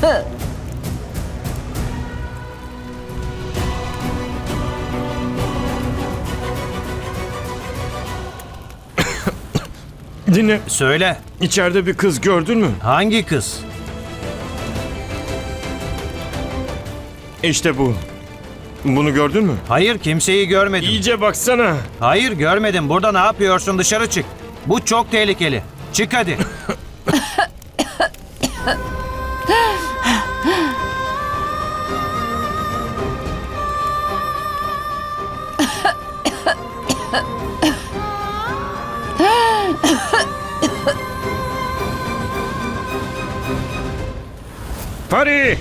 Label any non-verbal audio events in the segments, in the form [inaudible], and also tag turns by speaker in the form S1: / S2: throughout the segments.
S1: [coughs] Dinle.
S2: Söyle.
S1: İçeride bir kız gördün mü?
S2: Hangi kız?
S1: İşte bu. Bunu gördün mü?
S2: Hayır kimseyi görmedim.
S1: İyice baksana.
S2: Hayır görmedim. Burada ne yapıyorsun? Dışarı çık. Bu çok tehlikeli. Çık hadi. [laughs]
S1: Pari!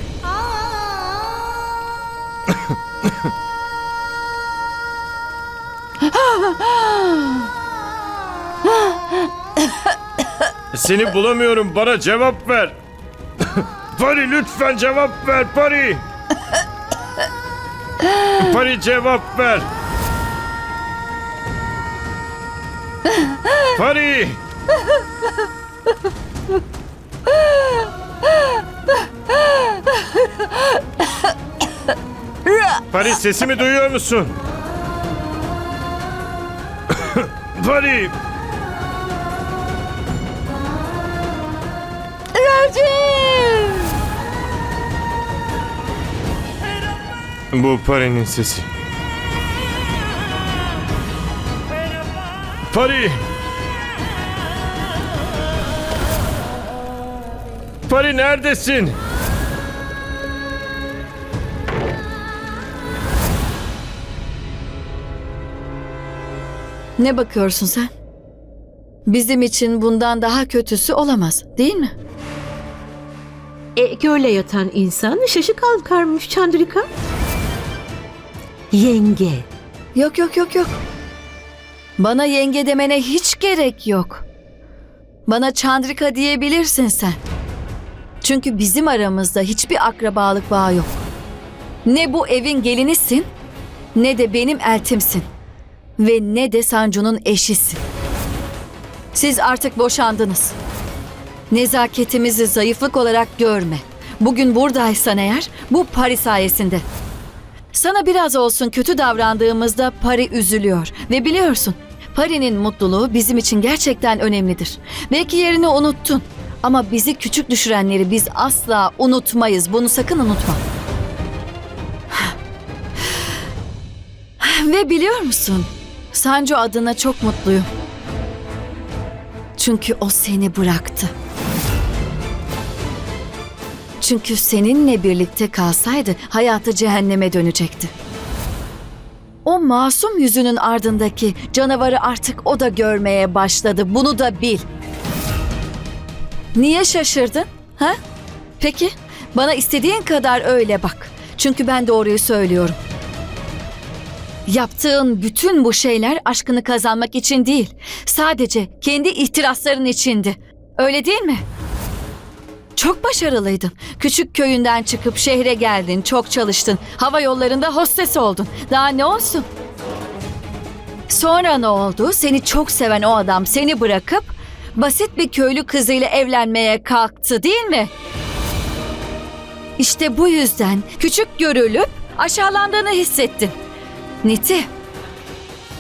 S1: Seni bulamıyorum. Bana cevap ver. Pari lütfen cevap ver Pari. Pari cevap ver. Pari! Pari sesimi duyuyor musun? [coughs] Pari! Bu Pari'nin sesi. Pari! Pari neredesin?
S3: Ne bakıyorsun sen? Bizim için bundan daha kötüsü olamaz, değil mi?
S4: E, göle yatan insan şaşı kalkarmış Çandrika. Yenge.
S3: Yok yok yok yok. Bana yenge demene hiç gerek yok. Bana Çandrika diyebilirsin sen. Çünkü bizim aramızda hiçbir akrabalık bağı yok. Ne bu evin gelinisin, ne de benim eltimsin. Ve ne de Sancu'nun eşisin. Siz artık boşandınız. Nezaketimizi zayıflık olarak görme. Bugün buradaysan eğer bu Paris sayesinde. Sana biraz olsun kötü davrandığımızda Pari üzülüyor ve biliyorsun Pari'nin mutluluğu bizim için gerçekten önemlidir. Belki yerini unuttun ama bizi küçük düşürenleri biz asla unutmayız. Bunu sakın unutma. [sighs] Ve biliyor musun? Sancu adına çok mutluyum. Çünkü o seni bıraktı. Çünkü seninle birlikte kalsaydı hayatı cehenneme dönecekti. O masum yüzünün ardındaki canavarı artık o da görmeye başladı. Bunu da bil. Niye şaşırdın? Ha? Peki, bana istediğin kadar öyle bak. Çünkü ben doğruyu söylüyorum. Yaptığın bütün bu şeyler aşkını kazanmak için değil. Sadece kendi ihtirasların içindi. Öyle değil mi? Çok başarılıydın. Küçük köyünden çıkıp şehre geldin, çok çalıştın. Hava yollarında hostes oldun. Daha ne olsun? Sonra ne oldu? Seni çok seven o adam seni bırakıp basit bir köylü kızıyla evlenmeye kalktı değil mi? İşte bu yüzden küçük görülüp aşağılandığını hissettin. Niti,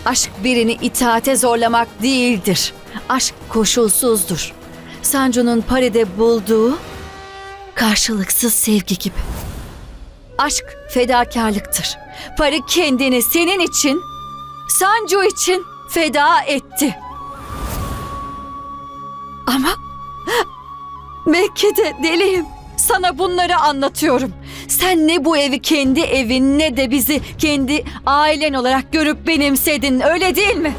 S3: aşk birini itaate zorlamak değildir. Aşk koşulsuzdur. Sancu'nun Pari'de bulduğu karşılıksız sevgi gibi. Aşk fedakarlıktır. Pari kendini senin için, Sancu için feda etti. Ama belki de deliyim. Sana bunları anlatıyorum. Sen ne bu evi kendi evin ne de bizi kendi ailen olarak görüp benimsedin öyle değil mi?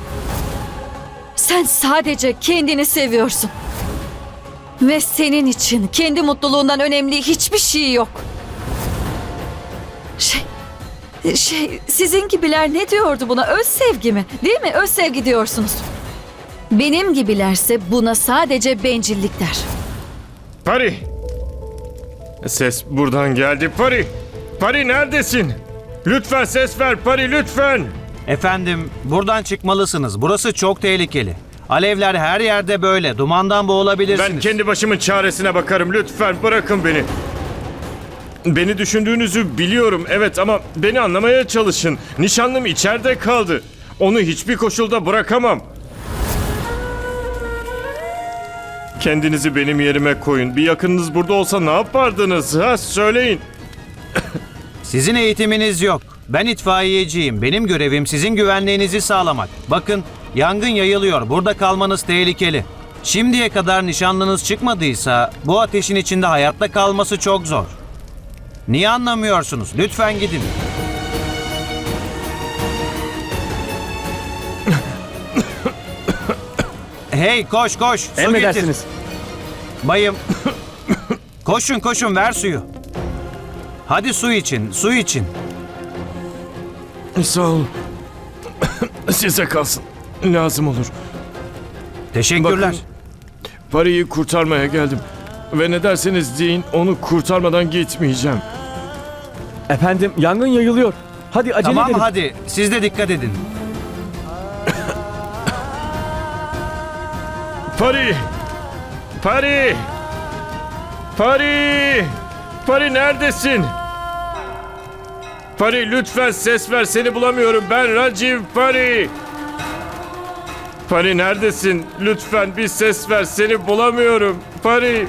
S3: Sen sadece kendini seviyorsun. Ve senin için kendi mutluluğundan önemli hiçbir şey yok. Şey, şey sizin gibiler ne diyordu buna? Öz sevgi mi? Değil mi? Öz sevgi diyorsunuz. Benim gibilerse buna sadece bencillik der.
S1: Pari! Ses buradan geldi Pari! Pari neredesin? Lütfen ses ver Pari lütfen!
S2: Efendim buradan çıkmalısınız. Burası çok tehlikeli. Alevler her yerde böyle. Dumandan boğulabilirsiniz.
S1: Ben kendi başımın çaresine bakarım lütfen bırakın beni. Beni düşündüğünüzü biliyorum evet ama beni anlamaya çalışın. Nişanlım içeride kaldı. Onu hiçbir koşulda bırakamam. Kendinizi benim yerime koyun. Bir yakınınız burada olsa ne yapardınız? Ha söyleyin.
S2: Sizin eğitiminiz yok. Ben itfaiyeciyim. Benim görevim sizin güvenliğinizi sağlamak. Bakın yangın yayılıyor. Burada kalmanız tehlikeli. Şimdiye kadar nişanlınız çıkmadıysa bu ateşin içinde hayatta kalması çok zor. Niye anlamıyorsunuz? Lütfen gidin. Hey koş koş. Su getir.
S5: Emredersiniz.
S2: Bayım. [coughs] koşun koşun ver suyu. Hadi su için, su için.
S1: Sağ olun. [coughs] Size kalsın. Lazım olur.
S2: Teşekkürler.
S1: Bakın, parayı kurtarmaya geldim. Ve ne derseniz deyin onu kurtarmadan gitmeyeceğim.
S5: Efendim yangın yayılıyor. Hadi acele
S2: tamam
S5: edelim.
S2: hadi siz de dikkat edin.
S1: Pari! Pari! Pari! Pari neredesin? Pari lütfen ses ver seni bulamıyorum ben Raciv Pari! Pari neredesin? Lütfen bir ses ver seni bulamıyorum. Pari!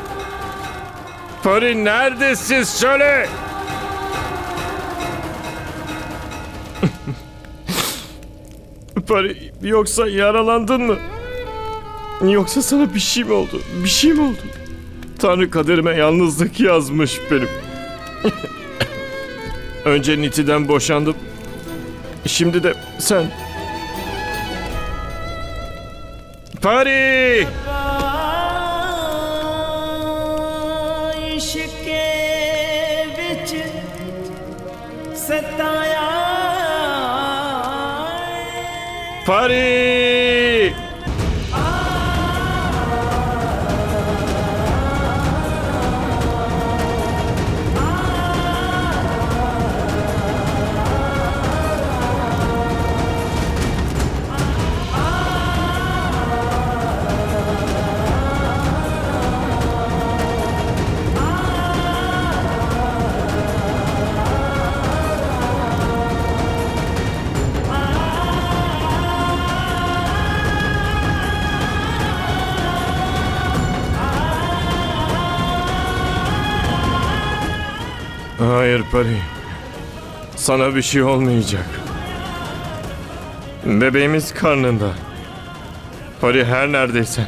S1: Pari neredesin söyle! [laughs] Pari yoksa yaralandın mı? Yoksa sana bir şey mi oldu? Bir şey mi oldu? Tanrı kaderime yalnızlık yazmış benim. [laughs] Önce Niti'den boşandım. Şimdi de sen. Pari! Pari! Pari. Sana bir şey olmayacak. Bebeğimiz karnında. Pari her neredeysen.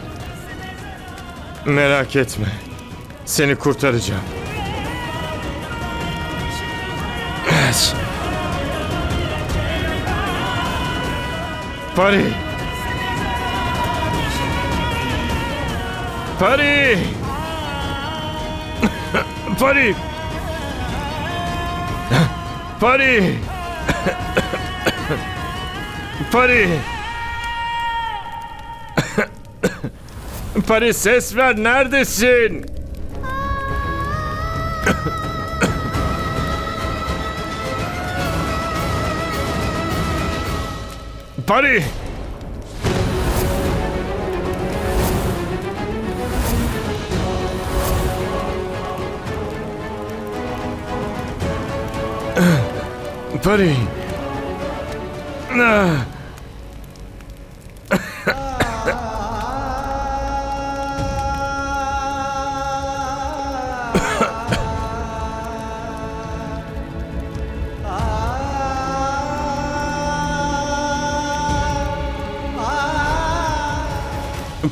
S1: Merak etme. Seni kurtaracağım. Evet. Pari. Pari. [laughs] Pari. Pari! Pari! Pari ses ver neredesin? Pari! Pari!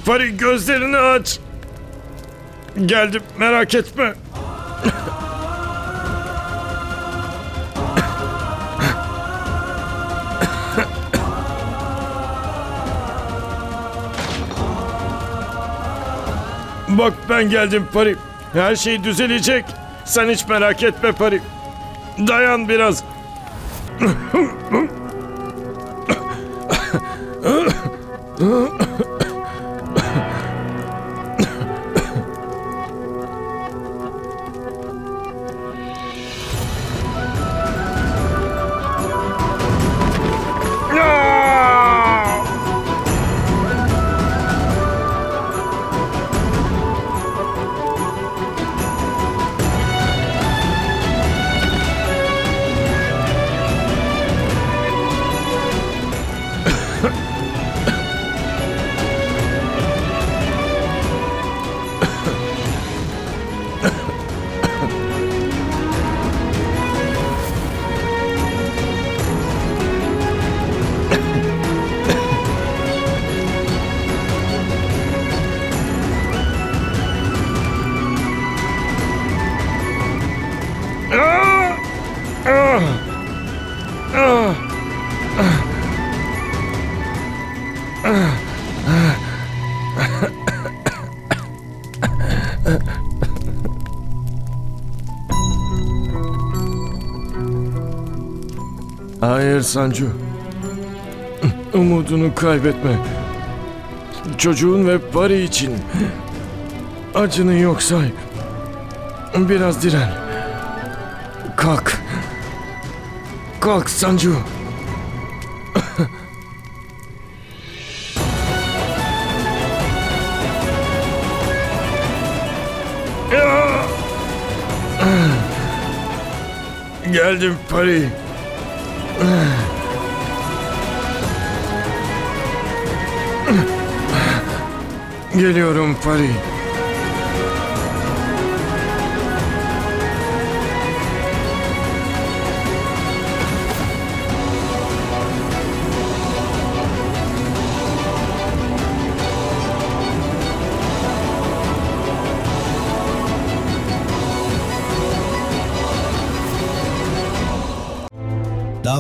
S1: Pari gözlerini aç. Geldim merak etme. Bak ben geldim Pari. Her şey düzelecek. Sen hiç merak etme Pari. Dayan biraz. Sancu. Umudunu kaybetme. Çocuğun ve Pari için. Acını yok say. Biraz diren. Kalk. Kalk Sancu. Geldim Pari. Geliyorum Pari.